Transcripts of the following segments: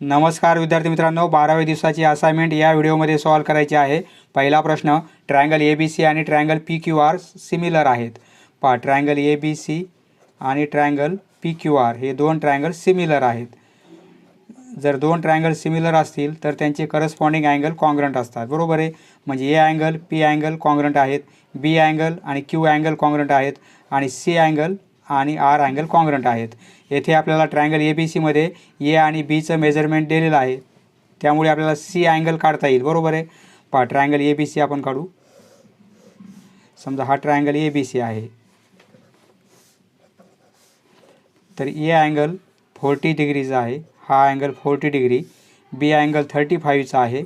नमस्कार विद्यार्थी मित्रांनो बाराव्या दिवसाची असाइनमेंट या व्हिडिओमध्ये सॉल्व करायची आहे. पहिला प्रश्न ट्रायंगल ए बी सी आणि triangle P Q R similar आहेत. पहा ट्रायंगल ए बी सी आणि ट्रायंगल पी क्यू आर हे दोन ट्रायंगल सिमिलर आहेत. जर दोन ट्रायंगल सिमिलर असतील तर त्यांचे करस्पॉन्डिंग अँगल कॉन्ग्रंट असतात. बरोबर आहे? म्हणजे A angle P angle congruent आहेत बी अँगल आणि क्यू अँगल कॉन्ग्रंट आहेत आणि सी अँगल आणि आर अँगल कॉन्ग्रंट आहेत. येथे आपल्याला ट्रायंगल ए बी सीमध्ये ए आणि बीचं मेजरमेंट दिलेलं आहे. त्यामुळे आपल्याला सी अँगल काढता येईल. बरोबर आहे? पहा ट्रायंगल ए बी सी आपण काढू. समजा हा ट्रायंगल ए बी सी आहे. तर ए अँगल फोर्टी डिग्रीचा आहे. हा angle forty degree B angle thirty फाईव्हचा आहे.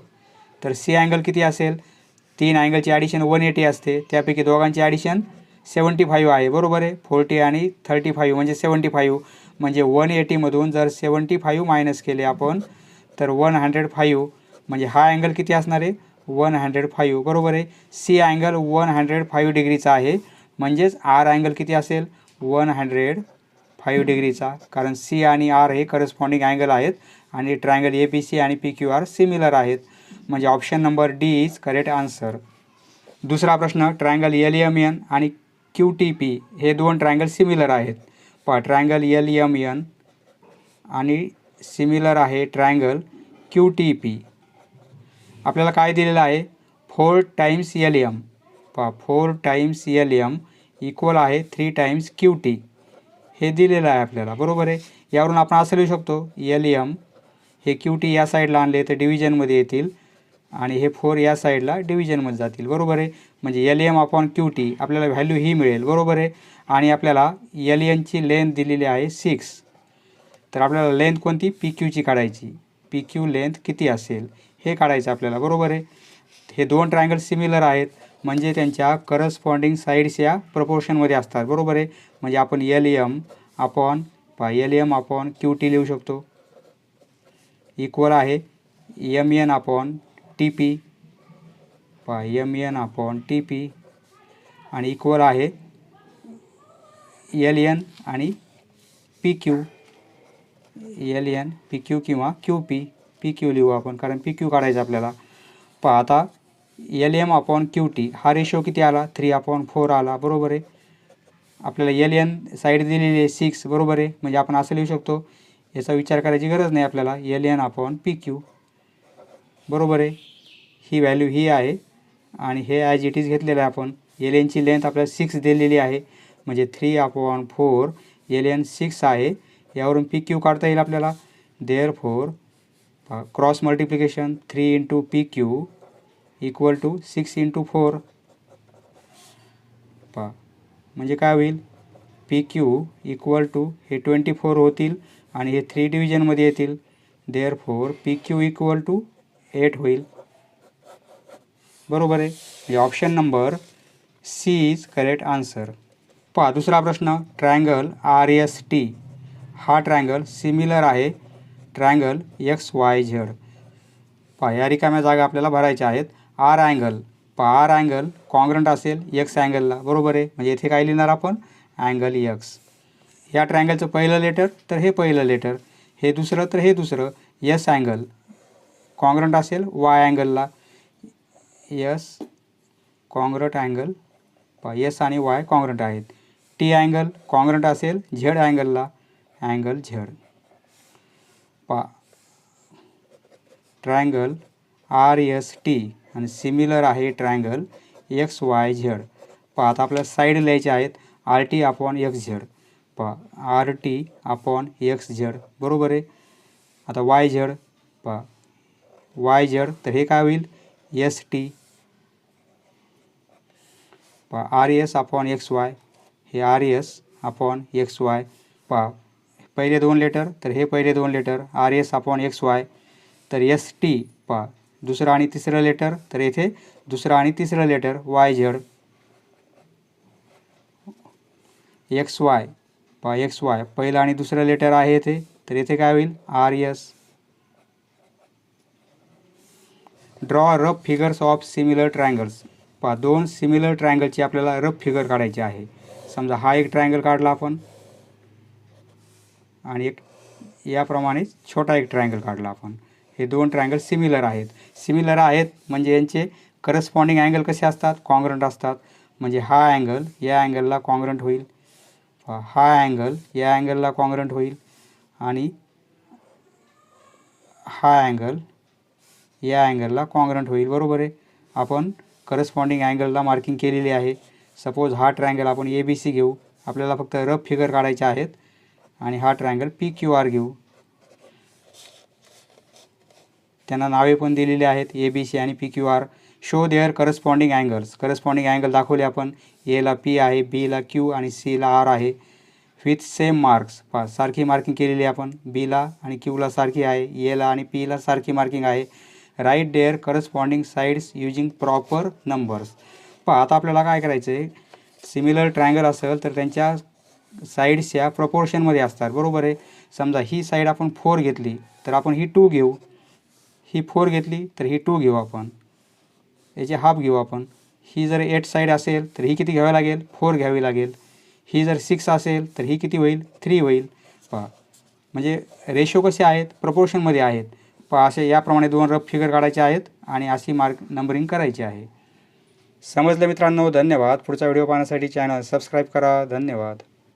तर सी अँगल किती असेल? तीन अँगलची ॲडिशन वन एटी असते. त्यापैकी दोघांची ॲडिशन सेवन्टी फाईव्ह आहे बरोबर आहे? फोर्टी आणि थर्टी फाईव्ह म्हणजे सेवन्टी फाईव्ह. म्हणजे वन एटीमधून जर सेवन्टी फाईव्ह मायनस केले आपण तर वन हंड्रेड फाईव्ह. म्हणजे हा अँगल किती असणार आहे? वन हंड्रेड फाईव्ह बरोबर आहे? C angle one hundred five डिग्रीचा आहे. म्हणजेच आर अँगल किती असेल? वन हंड्रेड फाईव्ह डिग्रीचा कारण सी आणि आर हे करस्पॉन्डिंग अँगल आहेत आणि ट्रायंगल ए बी सी आणि पी क्यू आर सिमिलर आहेत. म्हणजे option number D is correct answer दुसरा प्रश्न ट्रायंगल एल एम एन आणि क्यू टी पी हे दोन ट्रायंगल सिमिलर आहेत. पहा ट्रायंगल एल एम एन आणि सिमिलर आहे ट्रायंगल क्यू टी पी. आपल्याला काय दिलेलं आहे? फोर टाईम्स एल एम पहा four times L M equal आहे थ्री टाईम्स क्यू टी हे दिलेलं आहे आपल्याला बरोबर आहे? यावरून आपण असं लिहू शकतो एल एम हे क्यू टी या साईडला आणले तर डिव्हिजनमध्ये येतील. आणि हे फोर या साईडला डिव्हिजनमध्ये जातील. बरोबर आहे? म्हणजे L M upon Q T आपल्याला व्हॅल्यू ही मिळेल. बरोबर आहे? आणि आपल्याला एल एनची लेंथ दिलेली आहे सिक्स तर आपल्याला लेंथ कोणती? पी क्यूची काढायची. पी क्यू लेंथ किती असेल? हे काढायचं आपल्याला. बरोबर आहे? हे दोन ट्रायंगल सिमिलर आहेत. म्हणजे त्यांच्या करस्पॉन्डिंग साईड्स या प्रपोर्शनमध्ये असतात. बरोबर आहे? म्हणजे आपण एल एम अपॉन पा L M upon Q T लिहू शकतो. इक्वल आहे M N upon T P पा M N upon T P आणि इक्वल आहे एल एन आणि P Q L N P Q किंवा क्यू पी पी क्यू लिहू आपण कारण पी क्यू काढायचं आपल्याला. पहा आता L M upon Q T हा रेशो किती आला? थ्री अपॉन फोर आला. बरोबर आहे? आपल्याला एल एन साईड दिलेली आहे सिक्स बरोबर आहे? म्हणजे आपण असं लिहू शकतो. याचा विचार करायची गरज नाही आपल्याला. L N upon P Q बरोबर आहे? ही व्हॅल्यू ही आहे. आणि हे ॲज इट इज घेतलेलं आहे आपण. एल एनची लेंथ आपल्याला सिक्स दिलेली आहे. म्हणजे three upon four L N six आहे. यावरून पी क्यू काढता येईल आपल्याला. Therefore cross multiplication three into P Q equal to six into four पा म्हणजे काय होईल? पी क्यू इक्वल टू हे ट्वेंटी फोर होतील आणि हे थ्री डिव्हिजनमध्ये येतील. Therefore P Q equal to eight होईल. बरोबर आहे. म्हणजे option number C is correct answer पहा दुसरा प्रश्न ट्रायंगल आर एस टी हा ट्रायंगल सिमिलर आहे. ट्रायंगल एक्स वाय झेड पहा या रिकाम्या जागा आपल्याला भरायच्या आहेत. आर अँगल पहा आर अँगल कॉन्ग्रंट असेल. एक्स अँगलला बरोबर आहे. म्हणजे इथे काय लिहिणार आपण? अँगल एक्स या ट्रायंगलचं पहिलं लेटर तर हे पहिलं लेटर हे दुसरं तर हे दुसरं. यस अँगल कॉन्ग्रंट असेल. वाय अँगलला यस कॉन्ग्रट अँगल. पहा यस आणि वाय कॉन्ग्रंट आहेत. टी अँगल कॉन्ग्रंट असेल झेड अँगलला अँगल झेड. पा ट्रायंगल आर एस टी आणि सिमिलर आहे ट्रायंगल एक्स वाय झेड. पहा आता आपल्याला साईड लिहायचे आहेत R T upon X Z. पहा R T upon X Z बरोबर आहे? आता वाय झेड पहा वाय झेड तर हे काय होईल? एस टी पहा R S upon X Y हे R S upon X Y पहा पहिले दोन लेटर तर हे पहिले दोन letter R S upon X Y तर एस टी पहा दुसरं आणि तिसरं लेटर तर येथे दुसरं आणि तिसरं letter Y Z X Y पहा एक्स वाय पहिलं आणि दुसरं लेटर आहे येथे तर येथे काय होईल? R S draw rough figures of similar triangles पहा दोन सिमिलर ट्रायंगलची आपल्याला रफ फिगर काढायची आहे. समजा हा एक ट्रायंगल काढला आपण. आणि एक याप्रमाणे छोटा एक ट्रायंगल काढला आपण. हे दोन ट्रायंगल सिमिलर आहेत. सिमिलर आहेत म्हणजे यांचे करस्पॉन्डिंग अँगल कसे असतात? कॉन्ग्रंट असतात. म्हणजे हा अँगल या अँगलला कॉन्ग्रंट होईल. हा अँगल या अँगलला कॉन्ग्रंट होईल. आणि हा अँगल या अँगलला कॉन्ग्रंट होईल. बरोबर आहे? आपण करस्पॉन्डिंग अँगलला मार्किंग केलेली आहे. सपोज हा ट्रायंगल आपण ए बी सी घेऊ. आपल्याला फक्त रफ फिगर काढायचे आहेत. आणि हा ट्रायंगल पी क्यू आर घेऊ. त्यांना नावे पण दिलेली आहेत. ए बी सी आणि P Q R show their corresponding angles corresponding angle दाखवले आपण. एला पी आहे बीला क्यू आणि सीला आर आहे. विथ सेम मार्क्स पा सारखी मार्किंग केलेली आहे आपण. बीला आणि क्यूला सारखी आहे. एला आणि पीला सारखी मार्किंग आहे. Write their corresponding sides using proper numbers पहा आता आपल्याला काय करायचं आहे सिमिलर ट्रायंगल असेल तर त्यांच्या साईड्स या प्रपोर्शनमध्ये असतात. बरोबर आहे? समजा ही साईड आपण फोर घेतली तर आपण ही टू घेऊ. ही फोर घेतली तर ही टू घेऊ आपण. याचे हाफ घेऊ आपण. ही जर एट साईड असेल तर ही किती घ्यावी लागेल? फोर घ्यावी लागेल. ही जर सिक्स असेल तर ही किती होईल? थ्री होईल. पहा म्हणजे रेशो कसे आहेत? प्रपोर्शनमध्ये आहेत. प असे याप्रमाणे दोन रफ फिगर काढायचे आहेत आणि अशी मार्क नंबरिंग करायची आहे. समजलं मित्रांनो धन्यवाद. पुढचा व्हिडिओ पाहण्यासाठी चॅनल सबस्क्राईब करा. धन्यवाद.